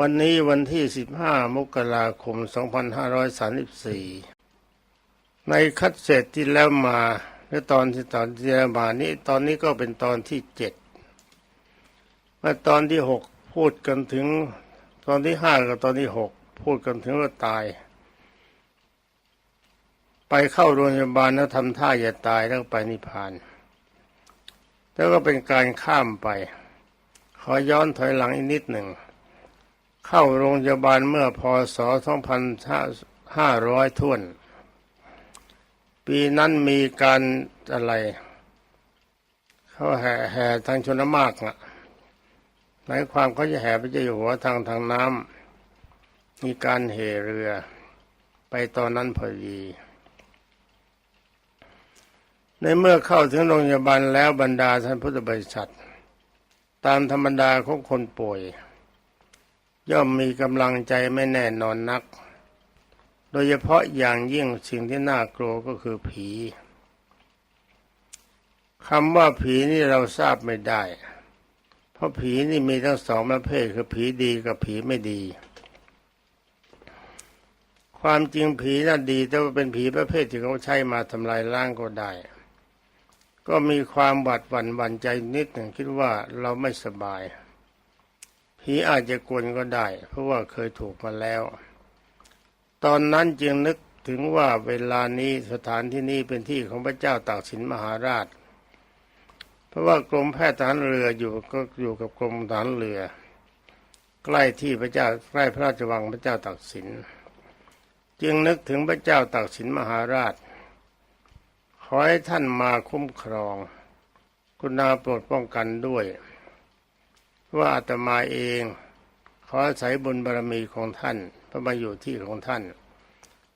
วันนี้วันที่ 15 มกราคม 2534 ในคัดเสร็จที่แล้วมาและตอนที่ตอนที่แล้วมานี้ตอนนี้ก็เป็นตอนที่เจ็ดเมื่อตอนที่หกพูดกันถึงตอนที่ห้ากับตอนที่หกพูดกันถึงว่าตาย ไปเข้าโรงพยาบาลแล้วทำท่าอย่าตายแล้วไปนิพพาน แล้วก็เป็นการข้ามไป ขอย้อนถอยหลังอีกนิดหนึ่ง เข้าโรงพยาบาลเมื่อพศ2500ท่วน ปีนั้นมีการอะไร เขาแห่แห่ทางชนมากนะหมายความเขาจะแห่พระเจ้าอยู่หัวทางทางน้ำมีการเหเรือ ไปตอนนั้นพอดีในเมื่อเข้าถึงโรงพยาบาลแล้วบรรดาท่านพุทธบริษัท ตามธรรมดาของคนป่วย ย่อมมีกำลังใจไม่แน่นอนนัก โดยเฉพาะอย่างยิ่งสิ่งที่น่ากลัวก็คือผีคำว่าผีนี่เราทราบไม่ได้ เพราะผีนี่มีทั้งสองประเภทคือผีดีกับผีไม่ดี ความจริงผีน่ะดี แต่ว่าเป็นผีประเภทที่เขาใช้มาทำลายล้างก็ได้ ก็มีความหวาดหวั่นหวั่นใจนิดหนึ่งคิดว่าเราไม่สบาย ผีอาจจะกวนก็ได้ เพราะว่าเคยถูกมาแล้ว ตอนนั้นจึงนึกถึงว่าเวลานี้สถานที่นี้เป็นที่ของพระเจ้าตากสินมหาราช เพราะว่ากรมแพทย์ทหารเรืออยู่ก็อยู่กับกรมทหารเรือ ใกล้ที่พระเจ้าใกล้พระราชวังพระเจ้าตากสิน จึงนึกถึงพระเจ้าตากสินมหาราช ขอให้ท่านมาคุ้มครอง คุณาโปรดป้องกันด้วย ว่าอาตมาเองขออาศัยบุญบารมีของท่านเพระมาอยู่ที่ของท่าน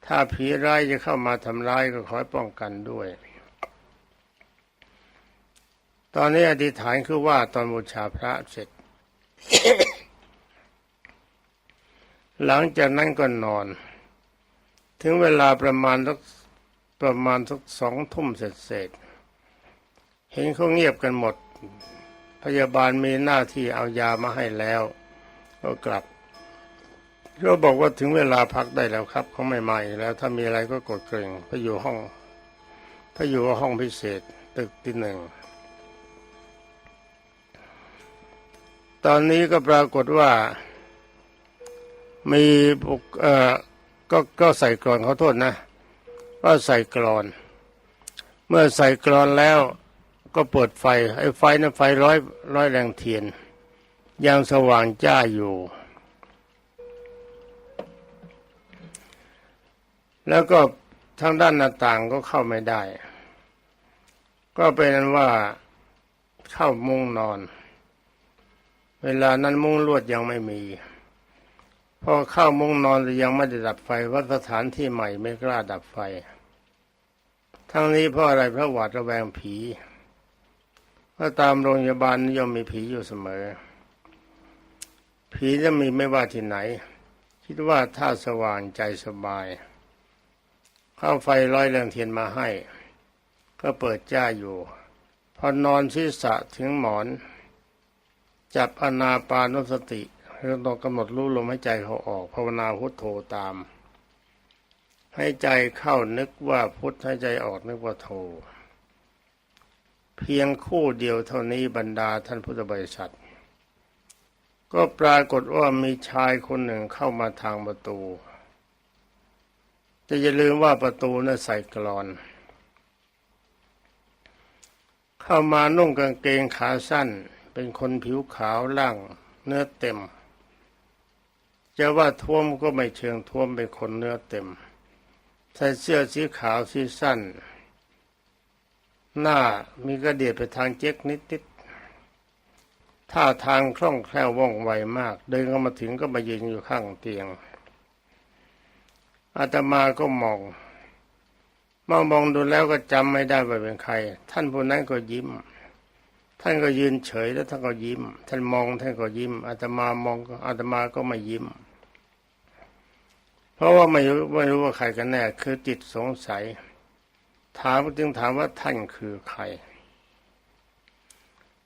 ถ้าผีร้ายจะเข้ามาทำร้ายก็ขอป้องกันด้วย ตอนนี้อธิษฐานคือว่าตอนบูชาพระเสร็จ หลังจากนั้นก็นอน ถึงเวลาประมาณสักประมาณสักสองทุ่มเสร็จเสร็จเห็นเขาเงียบกันหมด พยาบาลมีหน้าที่เอายามาให้แล้ว ก็กลับก็บอกว่าถึงเวลาพักได้แล้วครับเขาไม่มาอีกแล้ว ถ้ามีอะไรก็กดเกรงไปอยู่ห้องไปอยู่ห้องพิเศษตึกที่หนึ่งตอนนี้ก็ปรากฏว่ามีบุกเอ่อก็ก็ใส่กรอนเขาโทษนะ ก็ใส่กรอน เมื่อใส่กรอนแล้ว ก็เปิดไฟ ไอ้ไฟนั้นไฟร้อยร้อยแรงเทียนยังสว่างจ้าอยู่ แล้วก็ทางด้านหน้าต่างก็เข้าไม่ได้ ก็เป็นนั้นว่าเข้ามุ้งนอน เวลานั้นมุ้งลวดยังไม่มี พอเข้ามุ้งนอนแต่ยังไม่ได้ดับไฟวัดสถานที่ใหม่ไม่กล้าดับไฟ ทั้งนี้เพราะอะไรเพราะหวาดระแวงผี เพราตามโรงพยาบาลนิยมมีผีอยู่เสมอ ผีจะมีไม่ว่าที่ไหน คิดว่าถ้าสว่างใจสบาย เข้าไฟร้อยแรงเทียนมาให้ ก็เปิดจ้าอยู่ พอนอนศีรษะถึงหมอน จับอนาปานุสติเราต้องกำหนดรู้ลมหายใจเขาออกภาวนาพุทโธตาม ให้ใจเข้านึกว่าพุทธให้ใจออกนึกว่าโธ เพียงคู่เดียวเท่านี้บรรดาท่านพุทธบริษัท ก็ปรากฏว่ามีชายคนหนึ่งเข้ามาทางประตูจะอย่าลืมว่าประตูนั้นใส่กรอน เข้ามานุ่งกางเกงขาสั้น เป็นคนผิวขาวล่างเนื้อเต็มจะว่าท้วมก็ไม่เชิงท้วมเป็นคนเนื้อเต็ม ใส่เสื้อสีขาวสีสั้น หน้ามีกระเดียดไปทางเจ๊กนิดๆท่าทางคล่องแคล่วว่องไวมาก เดินเข้ามาถึงก็มายืนอยู่ข้างเตียง อาตมาก็มองมองมองดูแล้วก็จำไม่ได้ว่าเป็นใคร ท่านผู้นั้นก็ยิ้ม ท่านก็ยืนเฉยแล้วท่านก็ยิ้ม ท่านมองท่านก็ยิ้มอาตมามองอาตมาก็ไม่ยิ้ม เพราะว่าไม่รู้ไม่รู้ว่าใครกันแน่คือจิตสงสัย ถามจึงถามว่าท่านคือใคร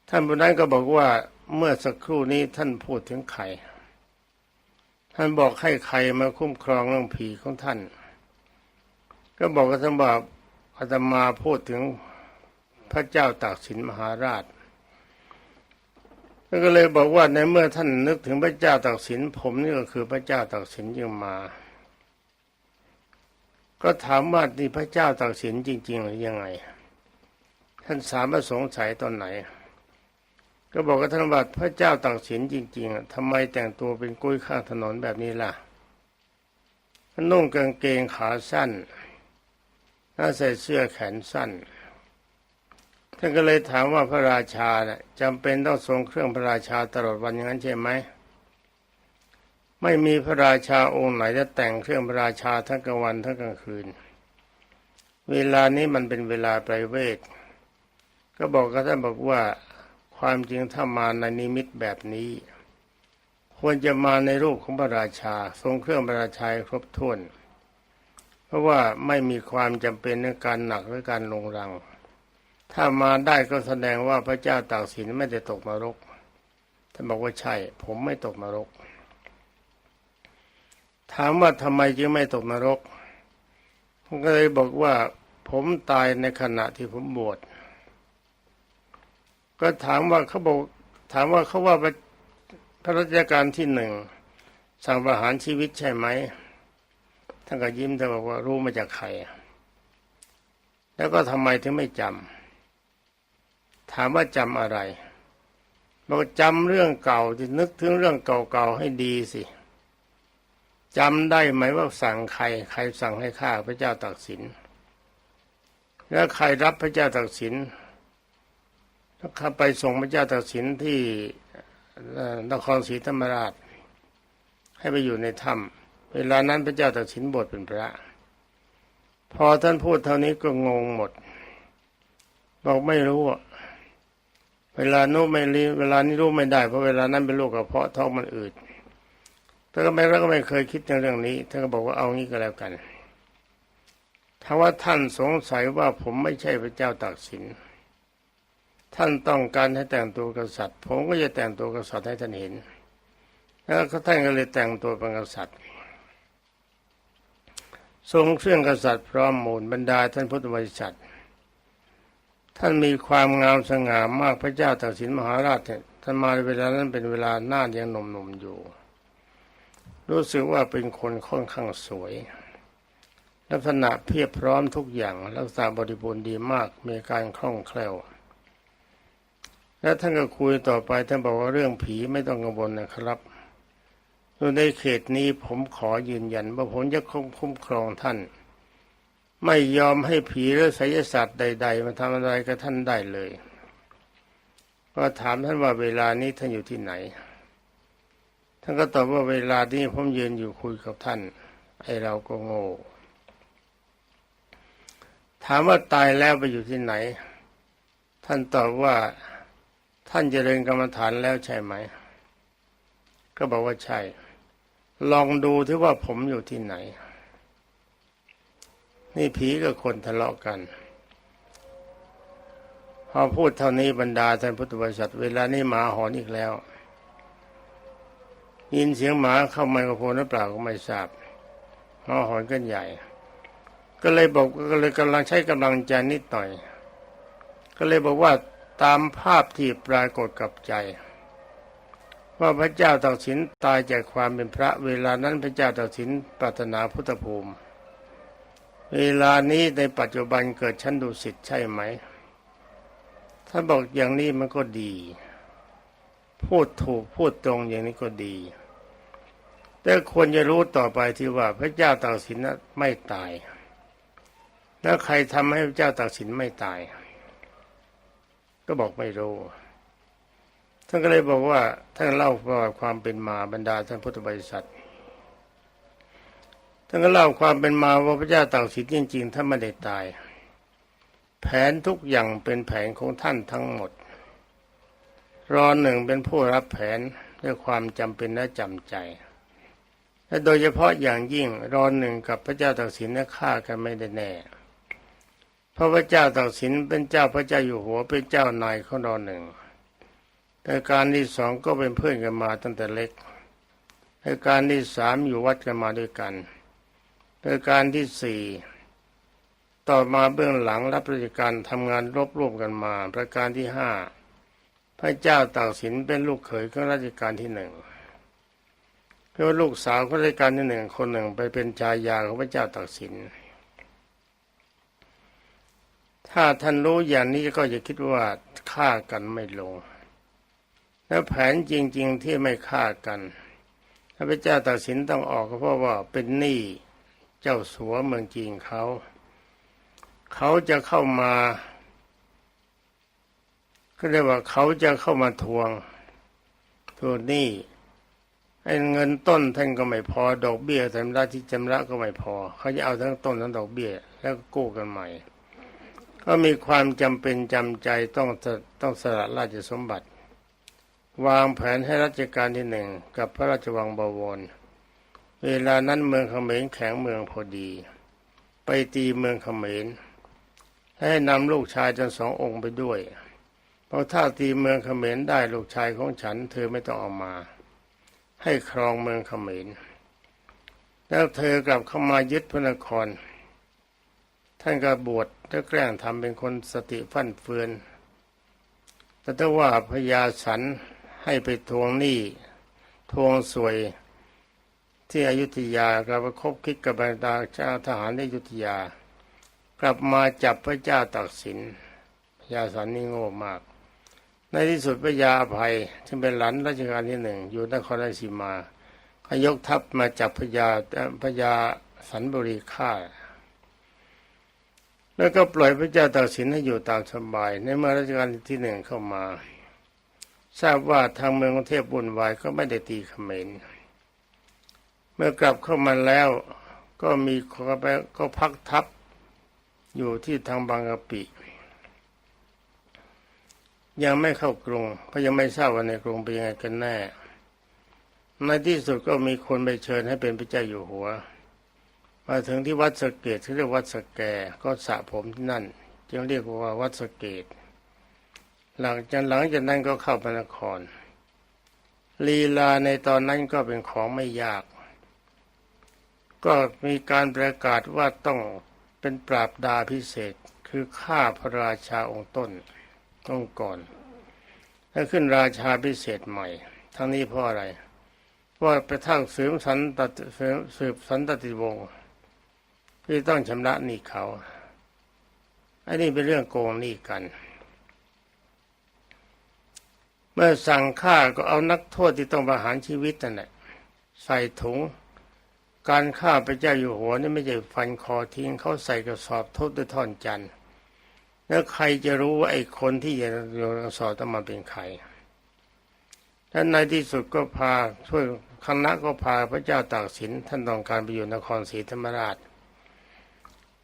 ท่านผู้นั้นก็บอกว่าเมื่อสักครู่นี้ท่านพูดถึงใครท่านบอกให้ใครมาคุ้มครองเรื่องผีของท่าน ก็บอกกับท่านว่าอาตมาพูดถึงพระเจ้าตากสินมหาราชก็เลยบอกว่าในเมื่อท่านนึกถึงพระเจ้าตากสินผมนี่ก็คือพระเจ้าตากสินจึงมา ก็ถามว่านี่พระเจ้าตากสินจริง ๆ หรือยังไง ท่านสามารถสงสัยตอนไหน ก็บอกกับท่านว่าพระเจ้าตากสินจริงๆอะทำไมแต่งตัวเป็นกุ้ยข้างถนนแบบนี้ล่ะนุ่งกางเกงขาสั้นน่าใส่เสื้อแขนสั้น ท่านก็เลยถามว่าพระราชาน่ะจำเป็นต้องทรงเครื่องพระราชาตลอดวันอย่างนั้นใช่ไหม ไม่มีพระราชาองค์ไหนจะแต่งเครื่องพระราชาทั้งกลางวันทั้งกลางคืน เวลานี้มันเป็นเวลาไพรเวทก็บอกกับท่านบอกว่าความจริงถ้ามาในนิมิตแบบนี้ ควรจะมาในรูปของพระราชา ทรงเครื่องพระราชาครบถ้วน เพราะว่าไม่มีความจำเป็นในการหนักหรือการลงรัง ถ้ามาได้ก็แสดงว่าพระเจ้าตากสินไม่ได้ตกนรกท่านบอกว่าใช่ ผมไม่ตกนรก ถามว่าทำไมจึงไม่ตกนรกผมก็เลยบอกว่าผมตายในขณะที่ผมบวชก็ถามว่าเขาบอกถามว่าเขาว่าพระพระราชการที่หนึ่งสั่งประหารชีวิตใช่ไหมท่านก็ยิ้มแต่บอกว่ารู้มาจากใคร แล้วก็ทำไมถึงไม่จำถามว่าจำอะไรบอกจำเรื่องเก่าที่นึกถึงเรื่องเก่าๆให้ดีสิ จำได้ไหมว่าสั่งใคร ใครสั่งให้ฆ่าพระเจ้าตากสิน แล้วใครรับพระเจ้าตากสินแล้วข้าไปส่งพระเจ้าตากสินที่นครศรีธรรมราช ให้ไปอยู่ในถ้ำเวลานั้นพระเจ้าตากสินบวชเป็นพระ พอท่านพูดเท่านี้ก็งงหมด บอกไม่รู้เวลานู้ไม่รีเวลานี้รู้ไม่ได้เพราะเวลานั้นเป็นโรคกระเพาะท้องมันอืด แต่ก็ไม่แล้วก็ไม่เคยคิดในเรื่องนี้ท่านก็บอกว่าเอางี้ก็แล้วกัน ถ้าว่าท่านสงสัยว่าผมไม่ใช่พระเจ้าตากสิน ท่านต้องการให้แต่งตัวกษัตริย์ ผมก็จะแต่งตัวกษัตริย์ให้ท่านเห็น แล้วท่านก็เลยแต่งตัวเป็นกษัตริย์ ทรงเครื่องกษัตริย์พร้อมมูลบรรดาท่านพุทธบริษัทท่านมีความงามสง่ามากพระเจ้าตากสินมหาราชท่านมาในเวลานั้นเป็นเวลาหน้ายังหนุ่มๆอยู่ รู้สึกว่าเป็นคนค่อนข้างสวย ลักษณะเพียบพร้อมทุกอย่างลักษณะบริบูรณ์ดีมากมีการคล่องแคล่ว แล้วท่านก็คุยต่อไปท่านบอกว่าเรื่องผีไม่ต้องกังวลนะครับดูในเขตนี้ผมขอยืนยันว่าผมจะคุ้มครองท่าน ไม่ยอมให้ผีหรือไสยศาสตร์ใด ๆ มาทำอะไรกับท่านได้เลย ก็ถามท่านว่าเวลานี้ท่านอยู่ที่ไหน ท่านก็ตอบว่าเวลานี้ผมยืนอยู่คุยกับท่าน ไอเราก็โง่ถามว่าตายแล้วไปอยู่ที่ไหน ท่านตอบว่าท่านเจริญกรรมฐานแล้วใช่ไหม ก็บอกว่าใช่ ลองดูที่ว่าผมอยู่ที่ไหน นี่ผีกับคนทะเลาะกันพอพูดเท่านี้บรรดาท่านพุทธบริษัท เวลานี้หมาหอนอีกแล้ว ยินเสียงหมาเข้าไมโครโฟนหรือเปล่าก็ไม่ทราบหมาหอนกันใหญ่ ก็เลยบอกก็เลยกำลังใช้กำลังใจนิดหน่อย ก็เลยบอกว่าตามภาพที่ปรากฏกับใจ ว่าพระเจ้าตากสินตายจากความเป็นพระ เวลานั้นพระเจ้าตากสินปรารถนาพุทธภูมิ เวลานี้ในปัจจุบันเกิดชั้นดุสิตใช่ไหม ถ้าบอกอย่างนี้มันก็ดี พูดถูกพูดตรงอย่างนี้ก็ดี แต่ควรจะรู้ต่อไปที่ว่าพระเจ้าตากสินนั้นไม่ตาย แล้วใครทำให้พระเจ้าตากสินไม่ตาย ก็บอกไม่รู้ ท่านก็เลยบอกว่าท่านเล่าประวัติความเป็นมาบรรดาท่านพุทธบริษัท ท่านก็เล่าความเป็นมาว่าพระเจ้าตากสินจริงๆท่านไม่ได้ตาย แผนทุกอย่างเป็นแผนของท่านทั้งหมด รอหนึ่งเป็นผู้รับแผนด้วยความจำเป็นและจำใจ และโดยเฉพาะอย่างยิ่งรอนหนึ่งกับพระเจ้าตากสินนั้นฆ่ากันไม่ได้แน่เพราะพระเจ้าตากสินเป็นเจ้าพระเจ้าอยู่หัวเป็นเจ้านายของรอนหนึ่งแต่การที่สองก็เป็นเพื่อนกันมาตั้งแต่เล็กประการที่สามอยู่วัดกันมาด้วยกันประการที่สี่ต่อมาเบื้องหลังรับราชการทำงานรบรวมกันมา ประการที่ห้าพระเจ้าตากสินเป็นลูกเขยของราชการที่หนึ่ง เพราะว่าลูกสาวของราชการที่หนึ่งคนหนึ่งไปเป็นชายาของพระเจ้าตากสิน ถ้าท่านรู้อย่างนี้ก็จะคิดว่าฆ่ากันไม่ลง แล้วแผนจริง ๆที่ไม่ฆ่ากันพระเจ้าตากสินต้องออกก็เพราะว่าเป็นหนี้เจ้าสัวเมืองจีนเขา เขาจะเข้ามาก็เรียกว่าเขาจะเข้ามาทวงทวงหนี้ ไอ้เงินต้นท่านก็ไม่พอ ดอกเบี้ยชำระที่ชำระก็ไม่พอ เขาจะเอาทั้งต้นทั้งดอกเบี้ย แล้วก็กู้กันใหม่ ก็มีความจำเป็นจำใจต้องต้องสละราชสมบัติ วางแผนให้รัชกาลที่หนึ่งกับพระราชวังบวร เวลานั้นเมืองเขมรแข็งเมืองพอดี ไปตีเมืองเขมรให้นำลูกชายทั้งสององค์ไปด้วย เพราะถ้าตีเมืองเขมรได้ลูกชายของฉัน เธอไม่ต้องเอามา ให้ครองเมืองเขมร แล้วเธอกลับเข้ามายึดพระนคร ท่านก็บวชแล้วแกล้งทำเป็นคนสติฟั่นเฟือน แต่ถ้าว่าพญาสันให้ไปทวงหนี้ทวงสวยที่อยุธยากลับไปคบคิดกับบรรดาเจ้าทหารในอยุธยา กลับมาจับพระเจ้าตากสินพญาสันนี่โง่มาก ในที่สุดพระยาภัยซึ่งเป็นหลานรัชกาลที่หนึ่งอยู่นครราชสีมาเขายกทัพมาจับพญาพญาสันบุรีฆ่า แล้วก็ปล่อยพระเจ้าตากสินให้อยู่ตามสบาย ในเมื่อรัชกาลที่หนึ่งเข้ามา ทราบว่าทางเมืองกรุงเทพบุญวายก็ไม่ได้ตีเขมรเมื่อกลับเข้ามาแล้วก็มีก็พักทัพอยู่ที่ทางบางกะปิ ยังไม่เข้ากรุงเพราะยังไม่ทราบว่าในกรุงเป็นยังไงกันแน่ ในที่สุดก็มีคนไปเชิญให้เป็นพระเจ้าอยู่หัว มาถึงที่วัดสเกดที่เรียกวัดสแกก็สระผมที่นั่น จึงเรียกว่าวัดสเกดหลังจากหลังจากนั้นก็เข้าพระนคร ลีลาในตอนนั้นก็เป็นของไม่ยาก ก็มีการประกาศว่าต้องเป็นปราบดาพิเศษคือฆ่าพระราชาองค์ต้น ต้องก่อนแล้วขึ้นราชาพิเศษใหม่ ทั้งนี้เพราะอะไรว่าะไปทั้งสืบสันตติสืบสันตติวงศ์ที่ต้องชำระหนี้เขาอันนี้เป็นเรื่องโกงหนี้กัน เมื่อสั่งฆ่าก็เอานักโทษที่ต้องประหารชีวิตนั่นแหละใส่ถุง การฆ่าพระเจ้าอยู่หัวนี่ไม่ใช่ฟันคอทิ้งเขาใส่กระสอบทุบด้วยท่อนจันทร์ แล้วใครจะรู้ว่าไอ้คนที่อยู่ในกระสอต้องมาเป็นใครและในที่สุดก็พาช่วยคณะก็พาพระเจ้าตากสินท่านต้องการไปอยู่นครศรีธรรมราช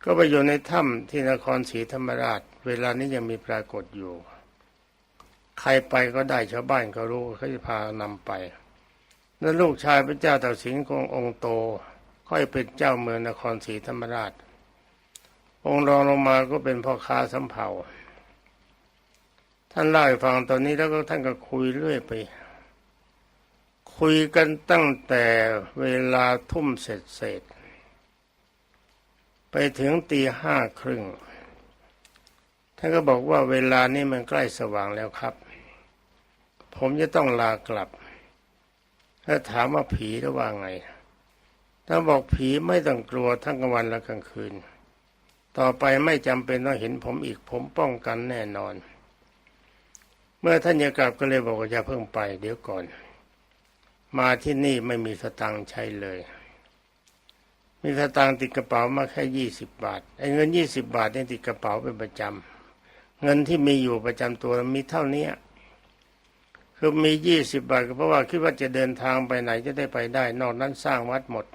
ก็ไปอยู่ในถ้ำที่นครศรีธรรมราช เวลานี้ยังมีปรากฏอยู่ ใครไปก็ได้ชาวบ้านก็รู้เขาจะพานำไปแล้วลูกชายพระเจ้าตากสินคงองค์โต ค่อยเป็นเจ้าเมืองนครศรีธรรมราช องค์รองลงมาก็เป็นพ่อค้าสำเภาท่านเล่าให้ฟังตอนนี้แล้วก็ท่านก็คุยเรื่อยไป คุยกันตั้งแต่เวลาทุ่มเสร็จเสร็จไปถึงตีห้าครึ่งท่านก็บอกว่าเวลานี้มันใกล้สว่างแล้วครับ ผมจะต้องลากลับ ถ้าถามว่าผีหรือว่าไง ถ้าบอกผีไม่ต้องกลัวทั้งกลางวันและกลางคืน ต่อไปไม่จำเป็นต้องเห็นผมอีกผมป้องกันแน่นอน เมื่อท่านจะกลับก็เลยบอกว่าอย่าเพิ่งไป เดี๋ยวก่อน มาที่นี่ไม่มีสตังค์ใช้เลย มีสตังค์ติดกระเป๋ามาแค่ยี่สิบบาทไอ้เงินยี่สิบบาทเนี่ยติดกระเป๋าเป็นประจำเงินที่มีอยู่ประจำตัวมีเท่านี้คือมียี่สิบบาทก็เพราะว่าคิดว่าจะเดินทางไปไหนจะได้ไปได้ นอกนั้นสร้างวัดหมด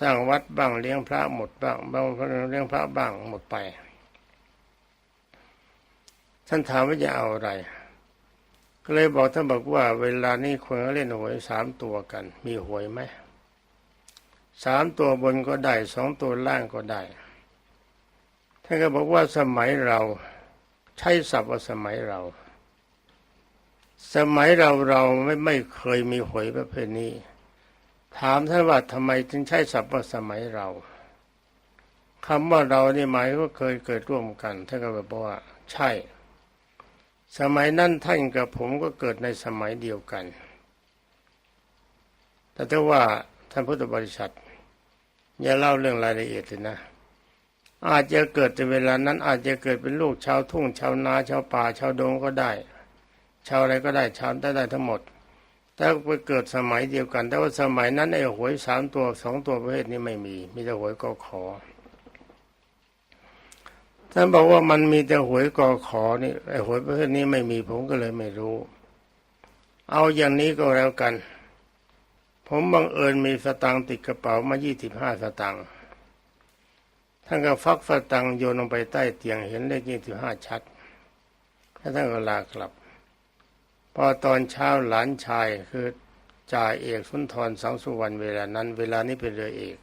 สร้างวัดบ้างเลี้ยงพระหมดบ้างบางเลี้ยงพระบ้างหมดไป ท่านถามว่าจะเอาอะไร ก็เลยบอกท่านบอกว่า เวลานี้คนเขาเล่นหวยสามตัวกัน มีหวยไหมสามตัวบนก็ได้สองตัวล่างก็ได้ท่านก็บอกว่าสมัยเราใช้ศัพท์ว่าสมัยเรา สมัยเราเราไม่ไม่เคยมีหวยประเภทนี้ ถามท่านว่าทำไมจึงใช้ศัพท์ว่าสมัยเราคำว่าเรานี่หมายว่าเคยเกิดร่วมกันท่านก็บอกว่า ใช่ สมัยนั้นท่านกับผมก็เกิดในสมัยเดียวกัน แต่ถ้าว่าท่านพุทธบริษัทอย่าเล่าเรื่องรายละเอียดเลยนะอาจจะเกิดในเวลานั้น อาจจะเกิดเป็นลูกชาวทุ่งชาวนาชาวป่าชาวดงก็ได้ ชาวอะไรก็ได้ชาวได้ได้ทั้งหมด แต่ไปเกิดสมัยเดียวกัน แต่ว่าสมัยนั้นไอ้หวยสามตัวสองตัวประเภทนี้ไม่มี มีแต่หวยกอขอท่านบอกว่ามันมีแต่หวยกอขอนี่ไอ้หวยประเภทนี้ไม่มีผมก็เลยไม่รู้ เอาอย่างนี้ก็แล้วกัน ผมบังเอิญมีสตังค์ติดกระเป๋ามายี่สิบห้าสตังค์ท่านก็ฟักสตังค์โยนลงไปใต้เตียงเห็นเลขยี่สิบห้าชัดแล้วท่านก็ลากลับ พอตอนเช้าหลานชายคือจ่าเอกสุนทรสังสุวรรณเวลานั้น เวลานี้เป็นเรือเอก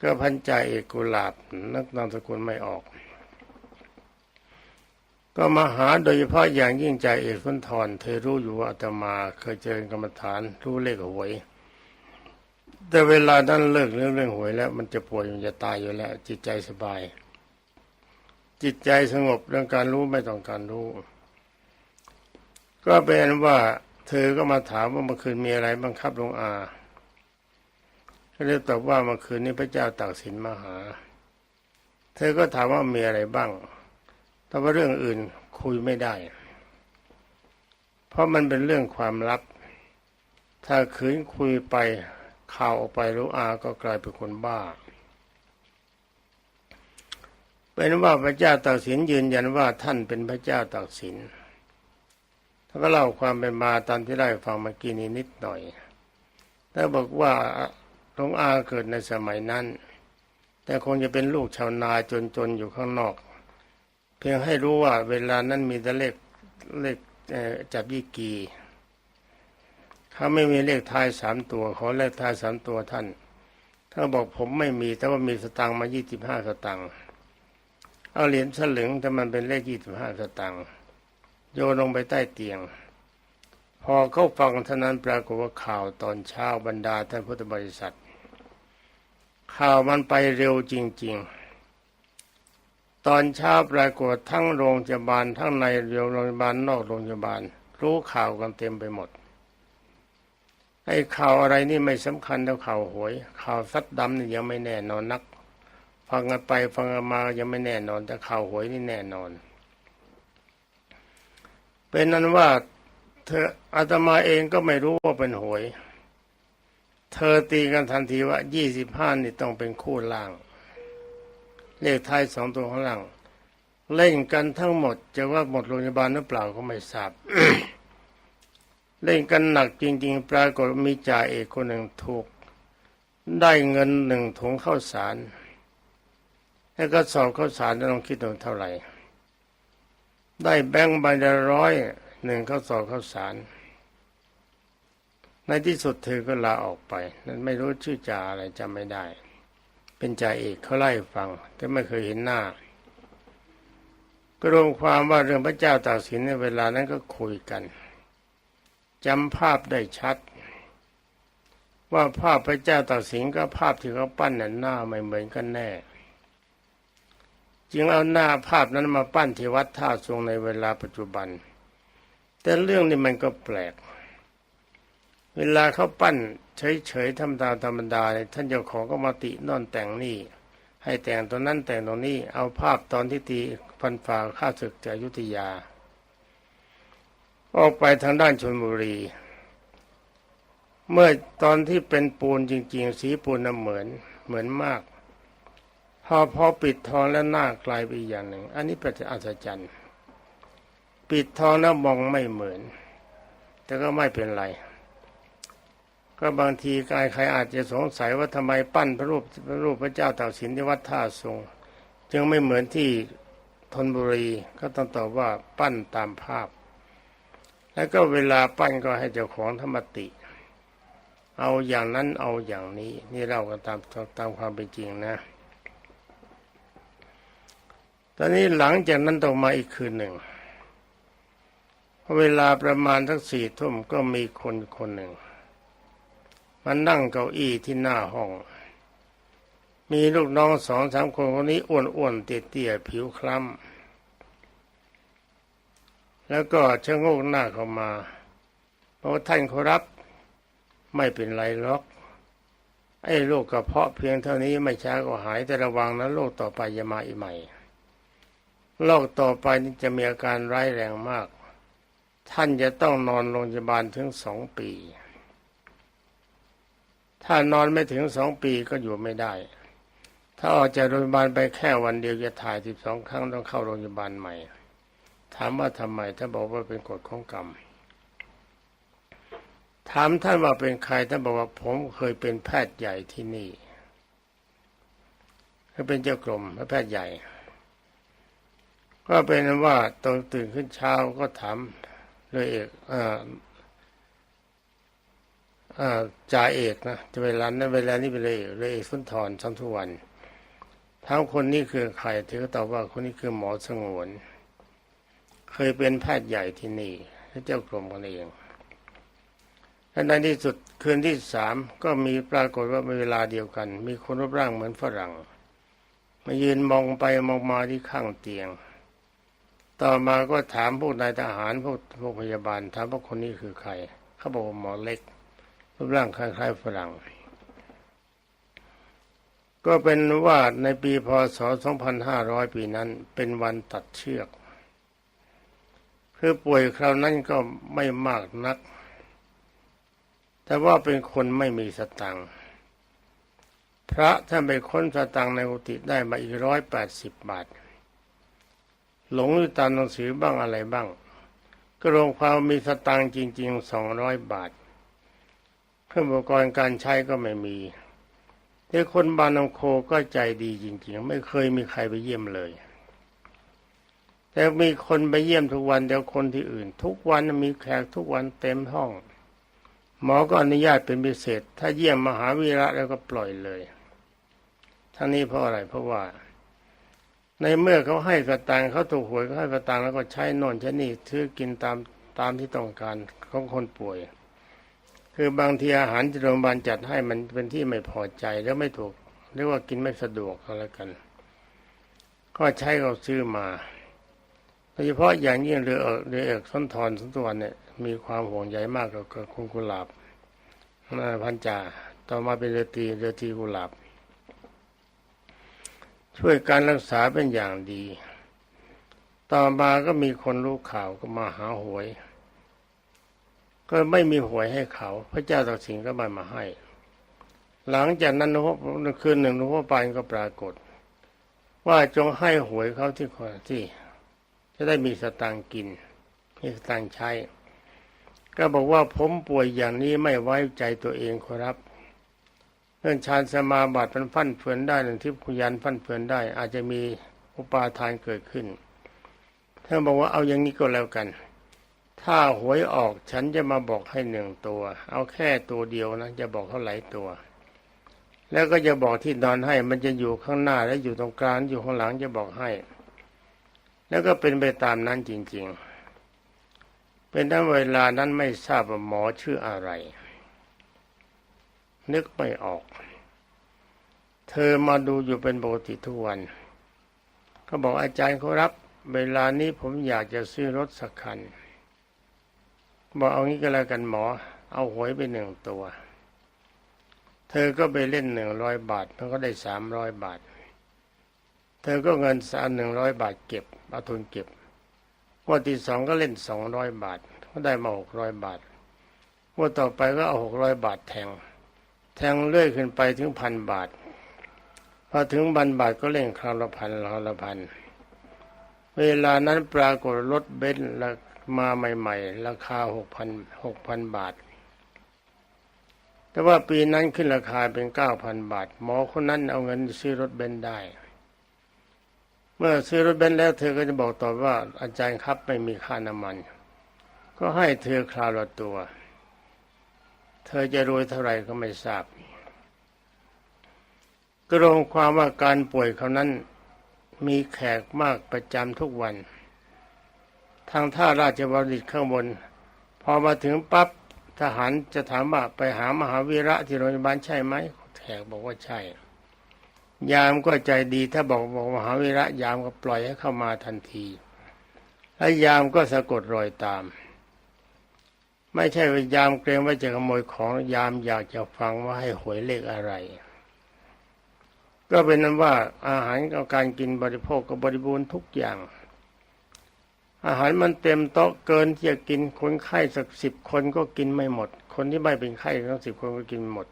ก็พันจ่าเอกกุหลาบนักนามสกุลไม่ออก ก็มาหาโดยเฉพาะอย่างยิ่งจ่าเอกสุนทรเธอรู้อยู่ว่าอาตมาเคยเจอกรรมฐานรู้เลขหวย แต่เวลานั้นเลิกเรื่องเรื่องหวยแล้ว มันจะป่วยมันจะตายอยู่แล้ว จิตใจสบาย จิตใจสงบเรื่องการรู้ไม่ต้องการรู้ ก็เป็นว่าเธอก็มาถามว่าเมื่อคืนมีอะไรบังคับหลวงอาก็เลยตอบว่าเมื่อคืนนี้พระเจ้าตากสินมาหา เธอก็ถามว่ามีอะไรบ้าง แต่ว่าเรื่องอื่นคุยไม่ได้ เพราะมันเป็นเรื่องความลับ ถ้าคืนคุยไปข่าวออกไปหลวงอาก็กลายเป็นคนบ้าเป็นว่าพระเจ้าตากสินยืนยันว่าท่านเป็นพระเจ้าตากสิน ท่านก็เล่าความเป็นมาตามที่ได้ฟังเมื่อกี้นี้นิดหน่อยแต่บอกว่าหลวงอาเกิดในสมัยนั้น แต่คงจะเป็นลูกชาวนาจนๆอยู่ข้างนอก เพียงให้รู้ว่าเวลานั้นมีแต่เลขเลขจับยี่กีเขาไม่มีเลขท้ายสามตัวขอเลขท้ายสามตัวท่านถ้าบอกผมไม่มีแต่ว่ามีสตังค์มายี่สิบห้าสตังค์เอาเหรียญสลึงแต่มันเป็นเลขยี่สิบห้าสตังค์ โยนลงไปใต้เตียง พอเขาฟังเท่านั้นปรากฏว่าข่าวตอนเช้าบรรดาท่านพุทธบริษัท ข่าวมันไปเร็วจริง ๆ ตอนเช้าปรากฏทั้งโรงพยาบาลทั้งในโรงพยาบาลนอกโรงพยาบาล รู้ข่าวกันเต็มไปหมดไอ้ข่าวอะไรนี่ไม่สำคัญเท่าข่าวหวย ข่าวซัดดำนี่ยังไม่แน่นอนนัก ฟังกันไปฟังกันมายังไม่แน่นอน แต่ข่าวหวยนี่แน่นอน เป็นนั้นว่าเธออาตมาเองก็ไม่รู้ว่าเป็นหวย เธอตีกันทันทีว่ายี่สิบห้านี่ต้องเป็นคู่ล่าง เลขท้ายสองตัวข้างล่าง เล่นกันทั้งหมด จะว่าหมดโรงพยาบาลหรือเปล่าก็ไม่ทราบเล่นกันหนักจริง ๆ ปรากฏมีจ่าเอกคนหนึ่งถูก ได้เงินหนึ่งถุงข้าวสาร แล้วก็สอบข้าวสารต้องคิดดูเท่าไหร่ ได้แบงค์ใบละร้อยหนึ่งข้าวสอบข้าวสาร ในที่สุดเธอก็ลาออกไป นั้นไม่รู้ชื่อจ่าอะไรจำไม่ได้ เป็นจ่าเอกเขาไล่ฟัง แต่ไม่เคยเห็นหน้า ก็รวมความว่าเรื่องพระเจ้าตากสินในเวลานั้นก็คุยกันจำภาพได้ชัด ว่าภาพพระเจ้าตากสินกับภาพที่เขาปั้นน่ะหน้าไม่เหมือนกันแน่ จึงเอาหน้าภาพนั้นมาปั้นที่วัดท่าทรงในเวลาปัจจุบัน แต่เรื่องนี้มันก็แปลก เวลาเขาปั้นเฉยๆทำตามธรรมดาเนี่ยท่านเจ้าของก็มาตินอนแต่งนี่ ให้แต่งตัวนั้นแต่งตรงนี้เอาภาพตอนที่ตีพันฝ่าข้าศึกจากยุธยา ออกไปทางด้านชนบุรี เมื่อตอนที่เป็นปูนจริง ๆ สีปูนน่ะเหมือนเหมือนมาก พอพอปิดทองแล้วหน้ากลายไปอีกอย่างหนึ่ง อันนี้เป็นอัศจรรย์ ปิดทองแล้วมองไม่เหมือน แต่ก็ไม่เป็นไร ก็บางทีกายใครอาจจะสงสัยว่าทำไมปั้นพระรูปพระรูปพระเจ้าตากสินที่วัดท่าทรงจึงไม่เหมือนที่ธนบุรีก็ต้องตอบว่าปั้นตามภาพ แล้วก็เวลาปั้นก็ให้เจ้าของธรรมติ เอาอย่างนั้นเอาอย่างนี้ นี่เรากันตามตามความเป็นจริงนะ ตอนนี้หลังจากนั้นต่อมาอีกคืนหนึ่ง เวลาประมาณทักสี่ทุ่มก็มีคนคนหนึ่งมันนั่งเก้าอี้ที่หน้าห้อง มีลูกน้องสองสามคนคนนี้อ้วนๆเตี้ยๆผิวคล้ำแล้วก็ชะโงกหน้าเข้ามาบอกว่าท่านขอรับไม่เป็นไรหรอกไอ้โรคกระเพาะเพียงเท่านี้ไม่ช้าก็หายแต่ระวังนะโรคต่อไปจะมาอีกใหม่ โรคต่อไปนี่จะมีอาการร้ายแรงมาก ท่านจะต้องนอนโรงพยาบาลถึงสองปี ถ้านอนไม่ถึงสองปีก็อยู่ไม่ได้ ถ้าออกจากโรงพยาบาลไปแค่วันเดียวจะถ่ายสิบสองครั้งต้องเข้าโรงพยาบาลใหม่ ถามว่าทำไม ถ้าบอกว่าเป็นกฎของกรรม ถามท่านว่าเป็นใครท่านบอกว่าผมเคยเป็นแพทย์ใหญ่ที่นี่ก็เป็นเจ้ากรมและแพทย์ใหญ่ ก็เป็นว่าตอนตื่นขึ้นเช้าก็ถามเลยเอกจ่าเอกนะจะเวลานั้นเวลานี้เป็นเลยเอกเลยเอกสุนทรสัมทุวันถามคนนี้คือใครเธอก็ตอบว่าคนนี้คือหมอสงวน เคยเป็นแพทย์ใหญ่ที่นี่และเจ้ากรมกันเองและในที่สุดคืนที่สามก็มีปรากฏว่าเวลาเดียวกัน มีคนรูปร่างเหมือนฝรั่ง มายืนมองไปมองมาที่ข้างเตียง ต่อมาก็ถามพวกนายทหารพวกพวกพยาบาลถามว่าคนนี้คือใคร เขาบอกว่าหมอเล็กรูปร่างคล้ายๆฝรั่ง ก็เป็นว่าในปีพศ 2500 ปีนั้น เป็นวันตัดเชือก คือป่วยคราวนั้นก็ไม่มากนัก แต่ว่าเป็นคนไม่มีสตังค์พระท่านไปค้นสตังค์ในกุฏิได้มาอีกร้อยแปดสิบบาท หลงอยู่ตามหนังสือบ้างอะไรบ้าง ก็รวมความมีสตังค์จริงๆสองร้อยบาทเครื่องอุปกรณ์การใช้ก็ไม่มีแต่คนบานองโคก็ใจดีจริงๆ ไม่เคยมีใครไปเยี่ยมเลย แต่มีคนไปเยี่ยมทุกวันเดียวคนที่อื่น ทุกวันมีแขกทุกวันเต็มห้อง หมอก็อนุญาตเป็นพิเศษ ถ้าเยี่ยมมหาวีระแล้วก็ปล่อยเลย ทั้งนี้เพราะอะไรเพราะว่า ในเมื่อเขาให้กระตังเขาถูกหวยเขาให้กระตังแล้วก็ใช้นอนใช้นี่ซื้อกินตามตามที่ต้องการของคนป่วย คือบางทีอาหารที่โรงพยาบาลจัดให้มันเป็นที่ไม่พอใจแล้วไม่ถูกเรียกว่ากินไม่สะดวกอะไรกัน ก็ใช้เขาซื้อมาโดยเฉพาะอย่างยิ่งเรือเอกเรือเอกส้นทอนสุนทรเนี่ยมีความห่วงใยมากกับกับคุณกุหลาบพันจ่าต่อมาเป็นเรือตีเรือตีกุหลาบ ช่วยการรักษาเป็นอย่างดี ต่อมาก็มีคนรู้ข่าวก็มาหาหวย ก็ไม่มีหวยให้เขา พระเจ้าตากสินก็มามาให้ หลังจากนั้นหนคืนหนึ่งหลวงพ่อปานก็ปรากฏ ว่าจงให้หวยเขาที่คนที่จะได้มีสตางค์กินมีสตางค์ใช้ ก็บอกว่าผมป่วยอย่างนี้ไม่ไว้ใจตัวเองขอรับ เรื่องฌานสมาบัติมันฟั่นเฟือนได้หนึ่งที่คุยันฟั่นเฟือนได้ อาจจะมีอุปาทานเกิดขึ้นท่านบอกว่าเอาอย่างนี้ก็แล้วกัน ถ้าหวยออกฉันจะมาบอกให้หนึ่งตัว เอาแค่ตัวเดียวนะจะบอกเท่าไหร่ตัว แล้วก็จะบอกที่นอนให้ มันจะอยู่ข้างหน้าและอยู่ตรงกลางอยู่ข้างหลังจะบอกให้ แล้วก็เป็นไปตามนั้นจริง ๆ เป็นทั้งเวลานั้นไม่ทราบว่าหมอชื่ออะไร นึกไม่ออก เธอมาดูอยู่เป็นปกติทุกวันก็บอกอาจารย์เขารับ เวลานี้ผมอยากจะซื้อรถสักคัน บอกเอางี้ก็แล้วกันหมอ เอาหวยไปหนึ่งตัว เธอก็ไปเล่นหนึ่งร้อยบาทมันก็ได้สามร้อยบาท เธอก็เงินสามหนึ่งร้อยบาทเก็บเอาทุนเก็บงวดที่สองก็เล่นสองร้อยบาทก็ได้มาหกร้อยบาทงวดต่อไปก็เอาหกร้อยบาทแทง แทงเลื่อยขึ้นไปถึงพันบาท พอถึงพันบาทก็เล่นคราวละพันคราวละพัน เวลานั้นปรากฏรถเบนซ์มาใหม่ ๆ ราคาหกพันหกพันบาท แต่ว่าปีนั้นขึ้นราคาเป็นเก้าพันบาท หมอคนนั้นเอาเงินซื้อรถเบนซ์ได้ เมื่อซื้อรถเบนซ์แล้วเธอก็จะบอกต่อว่าอาจารย์ครับไม่มีค่าน้ำมัน ก็ให้เธอคราวละตัว เธอจะรวยเท่าไหร่ก็ไม่ทราบกรวความว่าการป่วยเขานั้นมีแขกมากประจำทุกวัน ทางท่าราชบริตข้างบน พอมาถึงปั๊บทหารจะถามว่าไปหามหาวีระที่โรงพยาบาลใช่ไหมแขกบอกว่าใช่ ยามก็ใจดีถ้าบอกบอกมหาวีระยามก็ปล่อยให้เข้ามาทันทีและยามก็สะกดรอยตาม ไม่ใช่ว่ายามเกรงว่าจะขโมยของยามอยากจะฟังว่าให้หวยเลขอะไร ก็เป็นนั้นว่าอาหารกับการกินบริโภคก็บริบูรณ์ทุกอย่าง อาหารมันเต็มโต๊ะเกินที่จะกินคนไข้สักสิบคนก็กินไม่หมด คนที่ไม่เป็นไข้ทั้งสิบคนก็กินหมด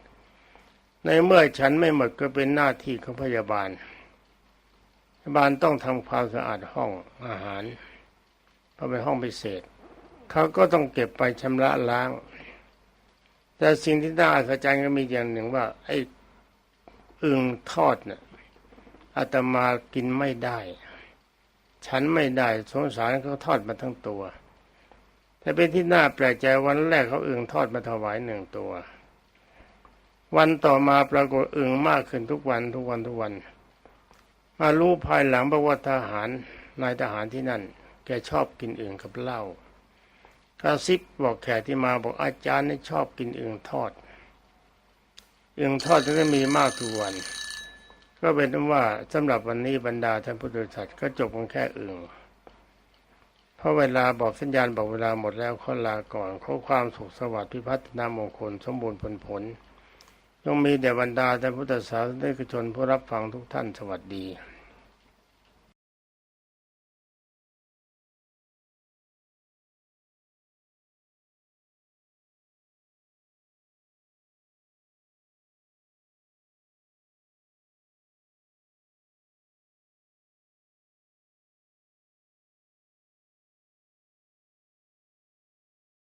ในเมื่อฉันไม่หมดก็เป็นหน้าที่ของพยาบาลพยาบาลต้องทำความสะอาดห้องอาหารเพราะเป็นห้องพิเศษ เขาก็ต้องเก็บไปชำระล้าง แต่สิ่งที่น่าอัศจรรย์ก็มีอย่างหนึ่งว่า ไอ้อึ่งทอดเนี่ยอาตมากินไม่ได้ ฉันไม่ได้สงสารเขาทอดมาทั้งตัวแต่เป็นที่น่าแปลกใจวันแรกเขาอึ่งทอดมาถวายหนึ่งตัว วันต่อมาปรากฏอึ่งมากขึ้นทุกวันทุกวันทุกวัน มารู้ภายหลังบอกว่าทหารนายทหารที่นั่น แกชอบกินอึ่งกับเหล้า กระซิบบอกแขกที่มาบอกอาจารย์นี่ชอบกินอึ่งทอดอึ่งทอดจะได้มีมากทุกวัน ก็เป็นว่าสำหรับวันนี้บรรดาท่านพุทธบริษัทก็จบกันแค่อึ่งเพราะเวลาบอกสัญญาณบอกเวลาหมดแล้วขอลาก่อนขอความสุขสวัสดิ์พิพัฒนามงคลสมบูรณ์ผลผลต้องมีแต่บรรดาท่านพุทธศาสนิกชนผู้รับฟังทุกท่านสวัสดี